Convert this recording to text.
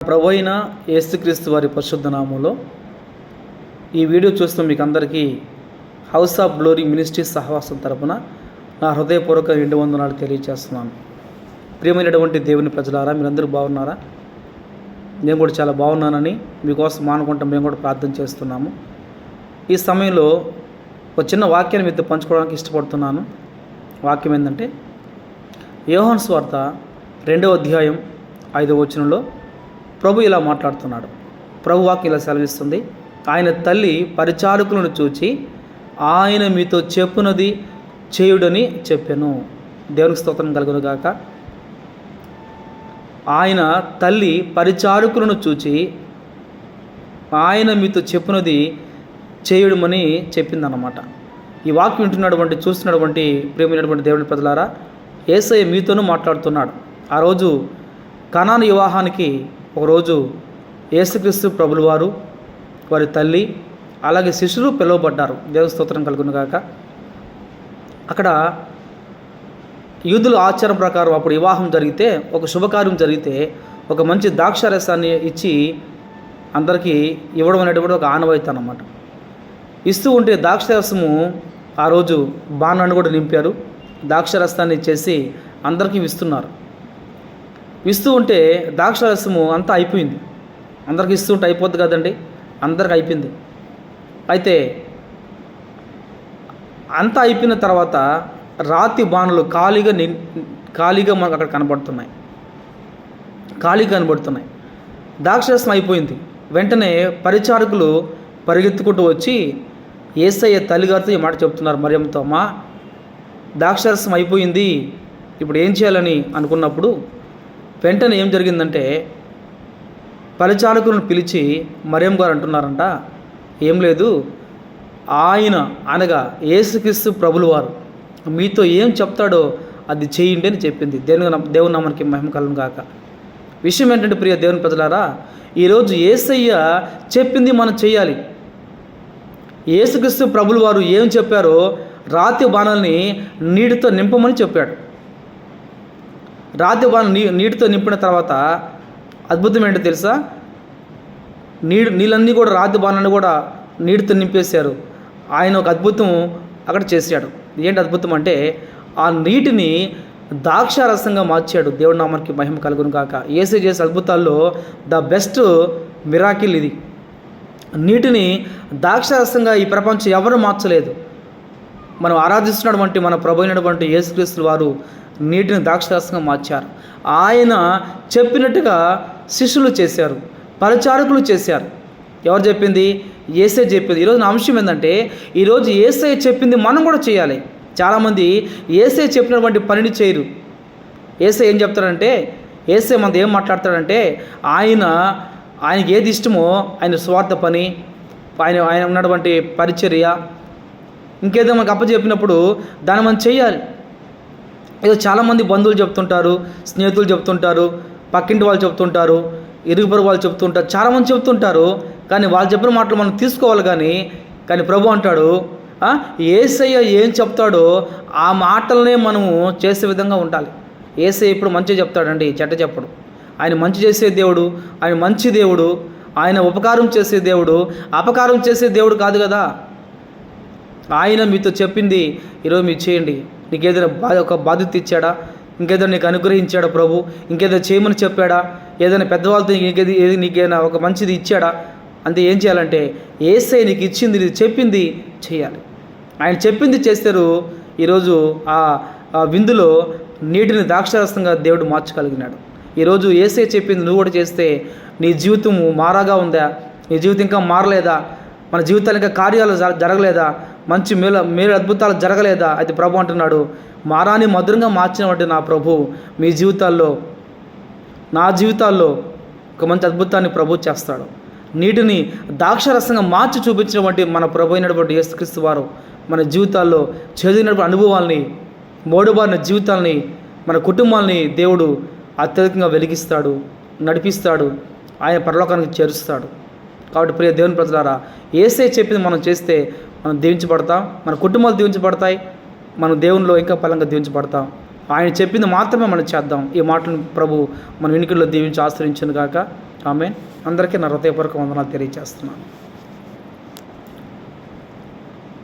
ప్రభు అయిన యేసుక్రీస్తు వారి పరిశుద్ధ నామంలో ఈ వీడియో చూస్తూ మీకు అందరికీ హౌస్ ఆఫ్ గ్లోరీ మినిస్ట్రీ సహవాసం తరపున నా హృదయపూర్వక రెండు వందనాలు తెలియజేస్తున్నాను ప్రియమైనటువంటి దేవుని ప్రజలారా మీరందరూ బాగున్నారా? నేను కూడా చాలా బాగున్నానని మీకోసం మానుకుంటాం మేము కూడా ప్రార్థన చేస్తున్నాము. ఈ సమయంలో ఒక చిన్న వాక్యాన్ని మీతో పంచుకోవడానికి ఇష్టపడుతున్నాను. వాక్యం ఏంటంటే యోహన్స్ వార్త రెండవ అధ్యాయం ఐదవ వచనంలో ప్రభు ఇలా మాట్లాడుతున్నాడు. ప్రభు వాక్యం ఇలా సెలవిస్తుంది. ఆయన తల్లి పరిచారకులను చూచి ఆయన మీతో చెప్పునది చేయుడని చెప్పాను. దేవునికి స్తోత్రం కలుగును గాక. ఆయన తల్లి పరిచారకులను చూచి ఆయన మీతో చెప్పునది చేయుడమని చెప్పిందన్నమాట. ఈ వాక్యం వింటున్నటువంటి చూస్తున్నటువంటి ప్రేమైనటువంటి దేవుని ప్రజలారా ఏసఐ మీతోనూ మాట్లాడుతున్నాడు. ఆ రోజు కణాను వివాహానికి ఒకరోజు యేసుక్రీస్తు ప్రభులు వారు వారి తల్లి అలాగే శిష్యులు పిలువబడ్డారు. దేవస్తోత్రం కలుగును కాక అక్కడ యూదుల ఆచారం ప్రకారం అప్పుడు వివాహం జరిగితే ఒక శుభకార్యం జరిగితే ఒక మంచి ద్రాక్షారసాన్ని ఇచ్చి అందరికీ ఇవ్వడం అనేటువంటి ఒక ఆనవాయితీ అన్నమాట. ఇస్తూ ఉంటే ద్రాక్షరసము ఆ రోజు బాణాన్ని కూడా నింపారు. ద్రాక్షరసాన్ని చేసి అందరికీ ఇస్తున్నారు. ఇస్తూ ఉంటే ద్రాక్షరసము అంతా అయిపోయింది. అందరికి ఇస్తూ ఉంటే అయిపోద్ది కదండి? అందరికి అయిపోయింది. అయితే అంతా అయిపోయిన తర్వాత రాతి బాణలు ఖాళీగా ని ఖాళీగా మనకు అక్కడ కనబడుతున్నాయి. ఖాళీగా కనబడుతున్నాయి. ద్రాక్షరసం అయిపోయింది. వెంటనే పరిచారకులు పరిగెత్తుకుంటూ వచ్చి ఏసయ్య తల్లిగారితో ఈ మాట చెప్తున్నారు. మరియంతో అమ్మ? ద్రాక్షరసం అయిపోయింది. ఇప్పుడు ఏం చేయాలని అనుకున్నప్పుడు వెంటనే ఏం జరిగిందంటే పరిచారకులను పిలిచి మరియం గారు అంటున్నారంట ఏం లేదు ఆయన అనగా ఏసుక్రీస్తు ప్రభులు వారు మీతో ఏం చెప్తాడో అది చేయండి అని చెప్పింది. దేవుని దేవుని నామానికి మహిమ కలం కాక విషయం ఏంటంటే ప్రియ దేవుని ప్రజలారా ఈరోజు ఏసయ్య చెప్పింది మనం చేయాలి. ఏసుక్రీస్తు ప్రభులు వారు ఏం చెప్పారో రాతి బాణల్ని నీటితో నింపమని చెప్పాడు. రాతి వాన నీ నీటితో నింపిన తర్వాత అద్భుతం ఏంటో తెలుసా? నీడు నీళ్ళన్నీ కూడా రాతి బాణాన్ని కూడా నీటితో నింపేశారు. ఆయన ఒక అద్భుతం అక్కడ చేశాడు. ఏంటి అద్భుతం అంటే ఆ నీటిని ద్రాక్షారసంగా మార్చాడు. దేవుడి నామానికి మహిమ కలుగును కాక ఏసీ చేసే అద్భుతాల్లో ద బెస్ట్ మిరాకిల్ ఇది. నీటిని ద్రాక్షారసంగా ఈ ప్రపంచం ఎవరు మార్చలేదు. మనం ఆరాధిస్తున్నటువంటి మన ప్రభు అయినటువంటి వారు నీటిని ద్రాక్షరసంగా మార్చారు. ఆయన చెప్పినట్టుగా శిష్యులు చేశారు పరిచారకులు చేశారు. ఎవరు చెప్పింది? ఏసే చెప్పింది. ఈరోజు నా అంశం ఏంటంటే ఈరోజు ఏసే చెప్పింది మనం కూడా చేయాలి. చాలామంది ఏసే చెప్పినటువంటి పనిని చేయరు. ఏసే ఏం చెప్తారంటే ఏసే మనతో ఏం మాట్లాడతాడంటే ఆయన ఆయనకి ఏది ఇష్టమో ఆయన స్వార్థ పని ఆయన ఆయన ఉన్నటువంటి పరిచర్య ఇంకేదో మనకు అప్పచెప్పినప్పుడు దాన్ని మనం చేయాలి. ఏదో చాలామంది బంధువులు చెప్తుంటారు స్నేహితులు చెప్తుంటారు పక్కింటి వాళ్ళు చెప్తుంటారు ఇరుగు పొరుగు వాళ్ళు చెప్తుంటారు చాలామంది చెప్తుంటారు కానీ వాళ్ళు చెప్పిన మాటలు మనం తీసుకోవాలి కానీ కానీ ప్రభు అంటాడు ఏసయ్య ఏం చెప్తాడో ఆ మాటలనే మనము చేసే విధంగా ఉండాలి. ఏసయ్య ఇప్పుడు మంచిగా చెప్తాడండి చెడ్డ చెప్పడు. ఆయన మంచి చేసే దేవుడు ఆయన మంచి దేవుడు ఆయన ఉపకారం చేసే దేవుడు అపకారం చేసే దేవుడు కాదు కదా. ఆయన మీతో చెప్పింది ఈరోజు మీరు చేయండి. నీకు ఏదైనా బా ఒక బాధ్యత ఇచ్చాడా? ఇంకేదైనా నీకు అనుగ్రహించాడా ప్రభు? ఇంకేదైనా చేయమని చెప్పాడా? ఏదైనా పెద్దవాళ్ళతో ఇంకేది ఏది నీకేదైనా ఒక మంచిది ఇచ్చాడా? అంతే ఏం చేయాలంటే ఏసై నీకు ఇచ్చింది నీకు చెప్పింది చేయాలి. ఆయన చెప్పింది చేస్తారు ఈరోజు ఆ విందులో నీటిని ద్రాక్షారసంగా దేవుడు మార్చగలిగినాడు. ఈరోజు ఏసై చెప్పింది నువ్వు కూడా చేస్తే నీ జీవితం మారాగా ఉందా? నీ జీవితం ఇంకా మారలేదా? మన జీవితాలు ఇంకా కార్యాలు జరగలేదా? మంచి మేలు మేలు అద్భుతాలు జరగలేదా? అయితే ప్రభు అంటున్నాడు మారాన్ని మధురంగా మార్చినటువంటి నా ప్రభు. మీ జీవితాల్లో నా జీవితాల్లో ఒక మంచి అద్భుతాన్ని ప్రభు చేస్తాడు. నీటిని దాక్షరసంగా మార్చి చూపించినటువంటి మన ప్రభు అయినటువంటి యేసుక్రీస్తు వారు మన జీవితాల్లో చదివినటువంటి అనుభవాల్ని మోడుబారిన జీవితాల్ని మన కుటుంబాల్ని దేవుడు అత్యధికంగా వెలిగిస్తాడు నడిపిస్తాడు ఆయన పరలోకానికి చేరుస్తాడు. కాబట్టి ప్రియ దేవుని ప్రజలారా ఏసే చెప్పింది మనం చేస్తే మనం దీవించబడతాం మన కుటుంబాలు దీవించబడతాయి మనం దేవునిలో ఇంకా బలంగా దీవించబడతాం. ఆయన చెప్పింది మాత్రమే మనం చేద్దాం. ఈ మాటలను ప్రభు మన వెనుకల్లో దీవించి ఆశ్రయించను కాక ఆమె అందరికీ నా హృదయపూర్వక వందనాలు తెలియజేస్తున్నాను.